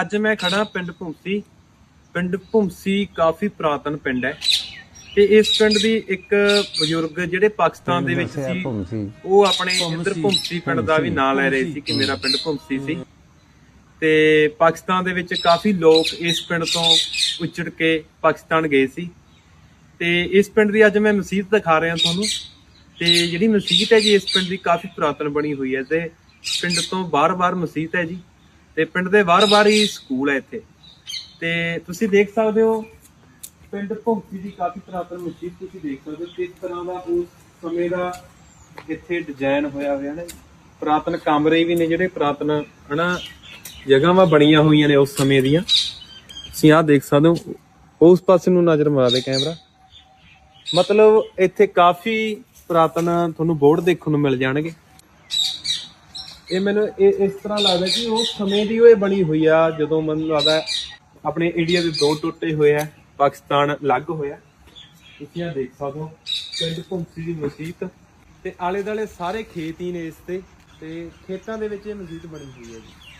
ਅੱਜ ਮੈਂ ਖੜਾ ਪਿੰਡ ਭੁੰਸੀ। ਪਿੰਡ ਭੁੰਸੀ ਕਾਫੀ ਪੁਰਾਤਨ ਪਿੰਡ ਹੈ। ਤੇ ਇਸ ਪਿੰਡ ਦੀ ਇੱਕ ਬਜ਼ੁਰਗ ਜਿਹੜੇ ਪਾਕਿਸਤਾਨ ਦੇ ਵਿੱਚ ਸੀ ਉਹ ਆਪਣੇ ਇੰਦਰ ਭੁੰਸੀ ਪਿੰਡ ਦਾ ਵੀ ਨਾਂ ਲੈ ਰਹੇ ਸੀ ਕਿ ਮੇਰਾ ਪਿੰਡ ਭੁੰਸੀ ਸੀ। ਤੇ ਪਾਕਿਸਤਾਨ ਦੇ ਵਿੱਚ ਕਾਫੀ ਲੋਕ ਇਸ ਪਿੰਡ ਤੋਂ ਉੱਜੜ ਕੇ ਪਾਕਿਸਤਾਨ ਗਏ ਸੀ। ਤੇ ਇਸ ਪਿੰਡ ਦੀ ਅੱਜ ਮੈਂ ਮਸਜਿਦ ਦਿਖਾ ਰਿਹਾ ਤੁਹਾਨੂੰ। ਤੇ ਜਿਹੜੀ ਮਸਜਿਦ ਹੈ ਜੀ ਇਸ ਪਿੰਡ ਦੀ ਕਾਫੀ ਪੁਰਾਤਨ ਬਣੀ ਹੋਈ ਹੈ ਤੇ ਪਿੰਡ ਤੋਂ ਬਾਹਰ-ਬਾਹਰ ਮਸਜਿਦ ਹੈ ਜੀ। ਤੇ ਪਿੰਡ ਦੇ ਬਾਹਰ-ਬਾਹਰ ਹੀ ਸਕੂਲ ਹੈ ਇੱਥੇ। ਤੇ ਤੁਸੀਂ ਦੇਖ ਸਕਦੇ ਹੋ, ਪਿੰਡ ਭੁੰਕੀ ਦੀ ਕਾਫੀ ਪੁਰਾਤਨ ਮਸਜਿਦ ਤੁਸੀਂ ਦੇਖ ਸਕਦੇ ਹੋ ਕਿਸ ਤਰ੍ਹਾਂ ਦਾ ਉਸ ਸਮੇਂ ਦਾ ਇੱਥੇ ਡਿਜ਼ਾਈਨ ਹੋਇਆ ਹੋਇਆ ਨਾ। ਪੁਰਾਤਨ ਕਮਰੇ ਵੀ ਨੇ ਜਿਹੜੇ, ਪੁਰਾਤਨ ਹਨਾ, ਜਗ੍ਹਾਵਾਂ ਬਣੀਆਂ ਹੋਈਆਂ ਨੇ ਉਸ ਸਮੇਂ ਦੀਆਂ। ਤੁਸੀਂ ਆਹ ਦੇਖ ਸਕਦੇ ਹੋ, ਉਸ ਪਾਸੇ ਨੂੰ ਨਜ਼ਰ ਮਾਰ ਦੇ ਕੈਮਰਾ। ਮਤਲਬ ਇੱਥੇ ਕਾਫੀ ਪੁਰਾਤਨ ਤੁਹਾਨੂੰ ਬੋਰਡ ਦੇਖਣ ਨੂੰ ਮਿਲ ਜਾਣਗੇ। ਇਹ ਮੈਨੂੰ ਇਹ ਇਸ ਤਰ੍ਹਾਂ ਲੱਗਦਾ ਕਿ ਉਹ ਸਮੇਂ ਦੀ ਉਹ ਬਣੀ ਹੋਈ ਆ, ਜਦੋਂ ਮੈਨੂੰ ਲੱਗਦਾ ਆਪਣੇ ਇੰਡੀਆ ਦੇ ਦੋ ਟੁੱਟੇ ਹੋਏ ਆ, ਪਾਕਿਸਤਾਨ ਅਲੱਗ ਹੋਇਆ। ਤੁਸੀਂ ਆਹ ਦੇਖ ਸਕਦੇ ਹੋ, ਪਿੰਡ ਭੁੰਸੀ ਦੀ ਮਸਜਿਦ ਤੇ ਆਲੇ ਦਾਲੇ ਸਾਰੇ ਖੇਤ ਹੀ ਨੇ ਇਸ ਤੇ ਤੇ ਖੇਤਾਂ ਦੇ ਵਿੱਚ ਇਹ ਮਸਜਿਦ ਬਣੀ ਹੋਈ ਹੈ ਜੀ।